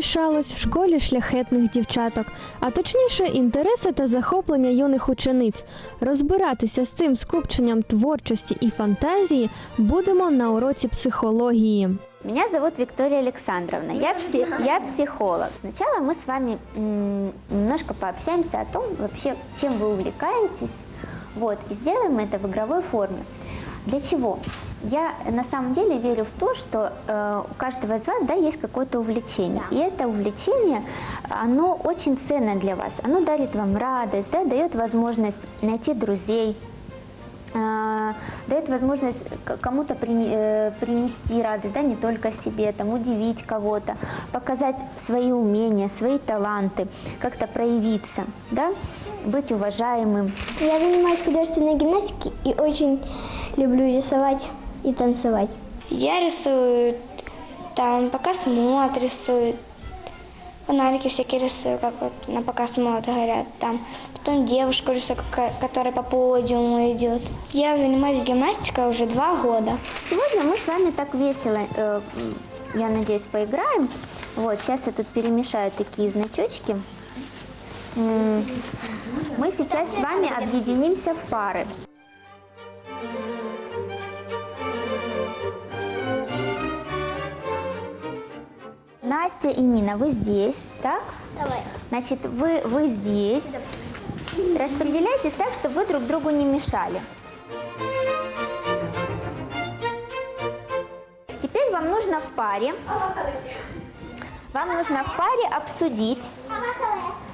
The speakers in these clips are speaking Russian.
Мішалось в школі шляхетних дівчаток, а точніше інтереси та захоплення юних учениць. Розбиратися з цим скупченням творчості і фантазії будемо на уроці психології. Меня зовут Виктория Александровна, я, пси- я психолог. Сначала мы с вами м, немножко пообщаемся о том, вообще, чем вы увлекаетесь, вот, и сделаем это в игровой форме. Для чего? Я на самом деле верю в то, что э, у каждого из вас да, есть какое-то увлечение. И это увлечение, оно очень ценно для вас. Оно дарит вам радость, да, дает возможность найти друзей, а, дает возможность кому-то прини- э, принести радость, да, не только себе, там, удивить кого-то, показать свои умения, свои таланты, как-то проявиться, да, быть уважаемым. Я занимаюсь художественной гимнастикой и очень люблю рисовать и танцевать. Я рисую, там показ мод рисую, фонарики всякие рисую, как вот на показ мод говорят, там. Потом девушку рисую, которая по подиуму идет. Я занимаюсь гимнастикой уже два года. Сегодня мы с вами так весело, э, я надеюсь, поиграем. Вот, сейчас я тут перемешаю такие значочки. Мы сейчас с вами объединимся в пары. Настя и Нина, вы здесь, так? Давай. Значит, вы, вы здесь. Распределяйтесь так, чтобы вы друг другу не мешали. Теперь вам нужно в паре, вам нужно в паре обсудить,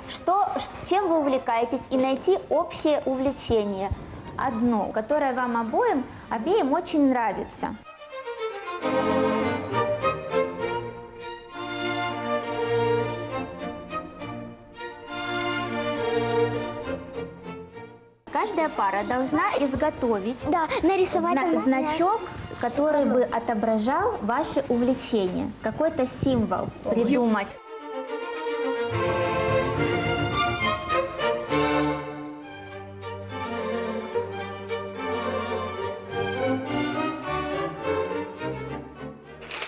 что, чем вы увлекаетесь, и найти общее увлечение, одно, которое вам обоим, обеим очень нравится. Каждая пара должна изготовить Да, нарисовать зна- значок, который бы отображал ваше увлечение, какой-то символ придумать.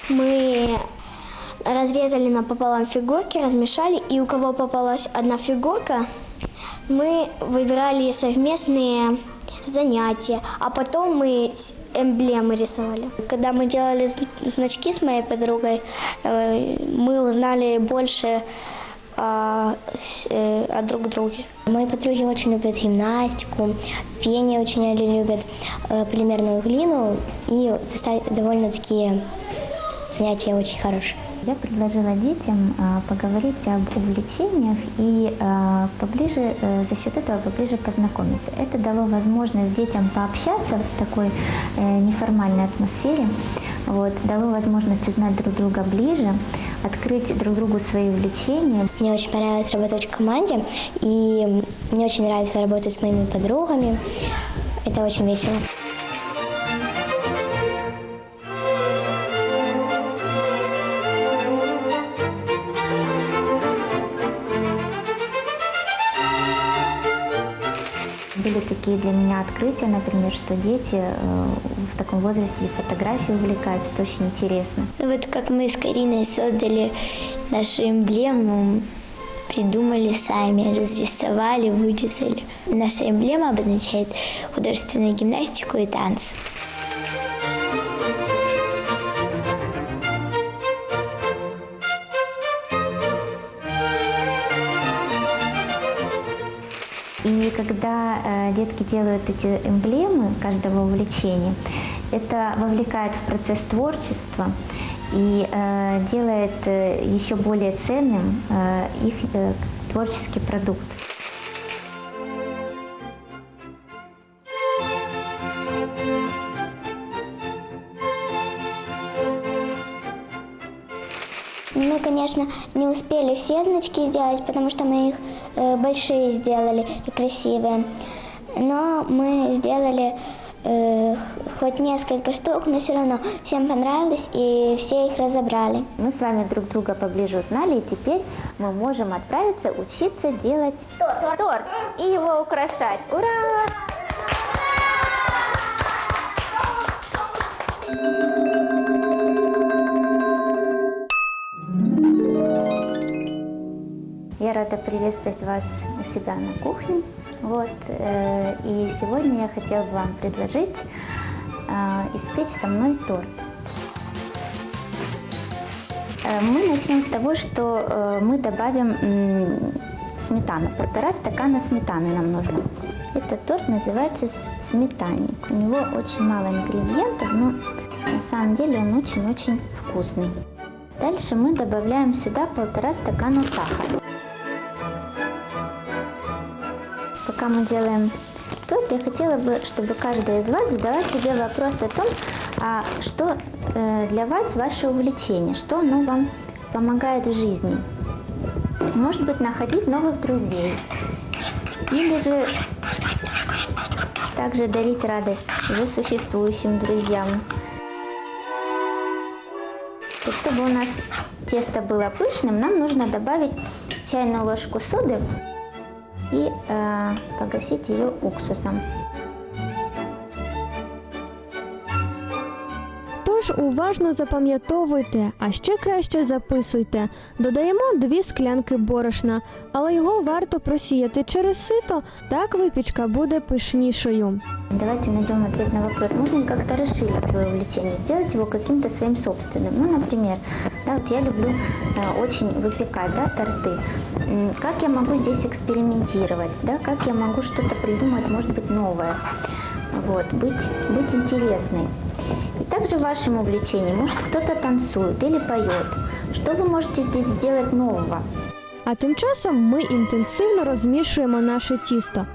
Мы разрезали напополам фигурки, размешали, и у кого попалась одна фигурка, мы выбирали совместные занятия, а потом мы эмблемы рисовали. Когда мы делали зн- значки с моей подругой, э, мы узнали больше а, с- э, о друг друге. Мои подруги очень любят гимнастику, пение очень они любят, э, полимерную глину и довольно такие занятия очень хорошие. Я предложила детям а, поговорить об увлечениях и а, поближе, э, за счет этого поближе познакомиться. Это дало возможность детям пообщаться в такой э, неформальной атмосфере, вот, дало возможность узнать друг друга ближе, открыть друг другу свои увлечения. Мне очень понравилось работать в команде, и мне очень нравится работать с моими подругами. Это очень весело. Были такие для меня открытия, например, что дети э, в таком возрасте и фотографией увлекаются, это очень интересно. Вот как мы с Кариной создали нашу эмблему, придумали сами, разрисовали, вырезали. Наша эмблема обозначает художественную гимнастику и танцы. И когда э, детки делают эти эмблемы каждого увлечения, это вовлекает в процесс творчества и э, делает э, еще более ценным э, их э, творческий продукт. Мы, конечно, не успели все значки сделать, потому что мы их э, большие сделали и красивые. Но мы сделали э, хоть несколько штук, но все равно всем понравилось и все их разобрали. Мы с вами друг друга поближе узнали, и теперь мы можем отправиться учиться делать торт, и его украшать. Ура! Thank рада приветствовать вас у себя на кухне. Вот, э, и сегодня я хотела бы вам предложить э, испечь со мной торт. Э, Мы начнем с того, что мы добавим сметану. Полтора стакана сметаны нам нужно. Этот торт называется сметанник. У него очень мало ингредиентов, но на самом деле он очень-очень вкусный. Дальше мы добавляем сюда полтора стакана сахара. Пока мы делаем торт, я хотела бы, чтобы каждая из вас задала себе вопрос о том, а что э, для вас ваше увлечение, что оно вам помогает в жизни. Может быть, находить новых друзей. Или же также дарить радость уже существующим друзьям. И чтобы у нас тесто было пышным, нам нужно добавить чайную ложку соды и э, погасить ее уксусом. Тож уважно запам'ятовуйте, а ще краще записуйте. Додаємо дві склянки борошна, але його варто просіяти через сито, так випічка буде пишнішою. Давайте найдем ответ на вопрос. Можно ли как-то расширить свое увлечение, сделать его каким-то своим собственным? Ну, например, да, вот я люблю э, очень выпекать да, торты. М, Как я могу здесь экспериментировать? Да? Как я могу что-то придумать, может быть, новое? Вот, быть, быть интересной. И также в вашем увлечении, может, кто-то танцует или поет. Что вы можете здесь сделать нового? А тим часом ми інтенсивно розмішуємо наше тісто.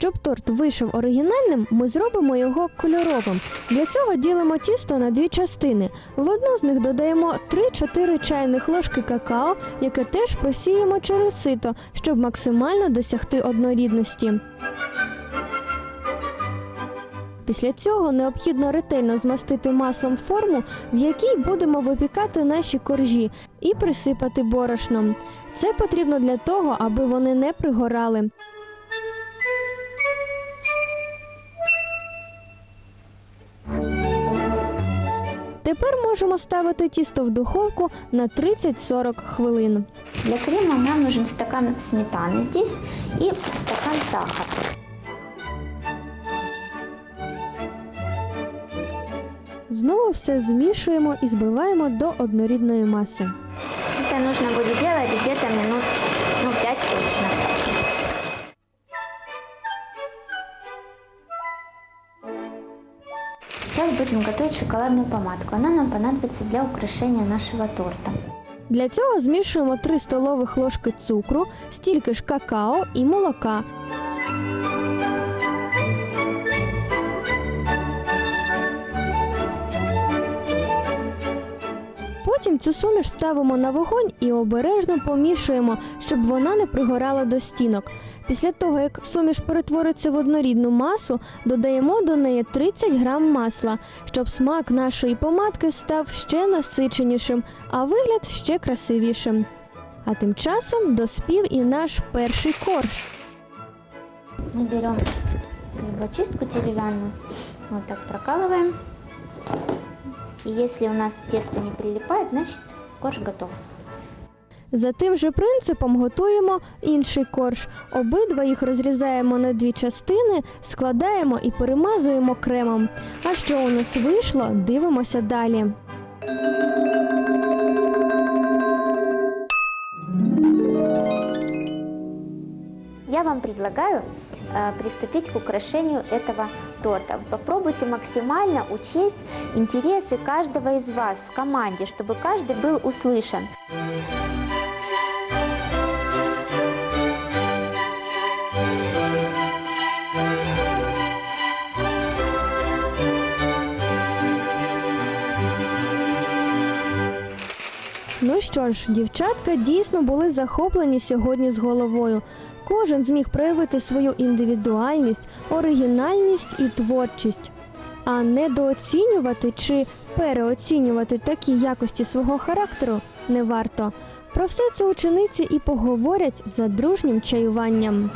Щоб торт вийшов оригінальним, ми зробимо його кольоровим. Для цього ділимо тісто на дві частини. В одну з них додаємо 3-4 чайних ложки какао, яке теж просіємо через сито, щоб максимально досягти однорідності. Після цього необхідно ретельно змастити маслом форму, в якій будемо випікати наші коржі, і присипати борошном. Це потрібно для того, аби вони не пригорали. Можемо ставити тісто в духовку на 30-40 хвилин. Для крема нам нужен стакан сметаны здесь и стакан сахара. Знову все змішуємо і збиваємо до однорідної маси. Это нужно будет делать где-то минут ну, 5 точно. Сейчас будем готовить шоколадную помадку. Она нам понадобится для украшения нашего торта. Для цього змішуємо 3 столових ложки цукру, стільки ж какао і молока. Потім цю суміш ставимо на вогонь і обережно помішуємо, щоб вона не пригорала до стінок. Після того, як суміш перетвориться в однорідну масу, додаємо до неї 30 грам масла, щоб смак нашої помадки став ще насиченішим, а вигляд ще красивішим. А тим часом доспів і наш перший корж. Мы берем зубочистку деревянную, вот так прокалываем. И у нас тесто не прилипает, значит корж готов. За тим же принципом готуємо інший корж. Обидва їх розрізаємо на дві частини, складаємо і перемазуємо кремом. А що у нас вийшло, дивимося далі. Я вам предлагаю э, приступить к украшению этого торта. Попробуйте максимально учесть интересы каждого из вас в команде, чтобы каждый был услышан. Ну що ж, дівчатка дійсно були захоплені сьогодні з головою. Кожен зміг проявити свою індивідуальність, оригінальність і творчість. А недооцінювати чи переоцінювати такі якості свого характеру не варто. Про все це учениці і поговорять за дружнім чаюванням.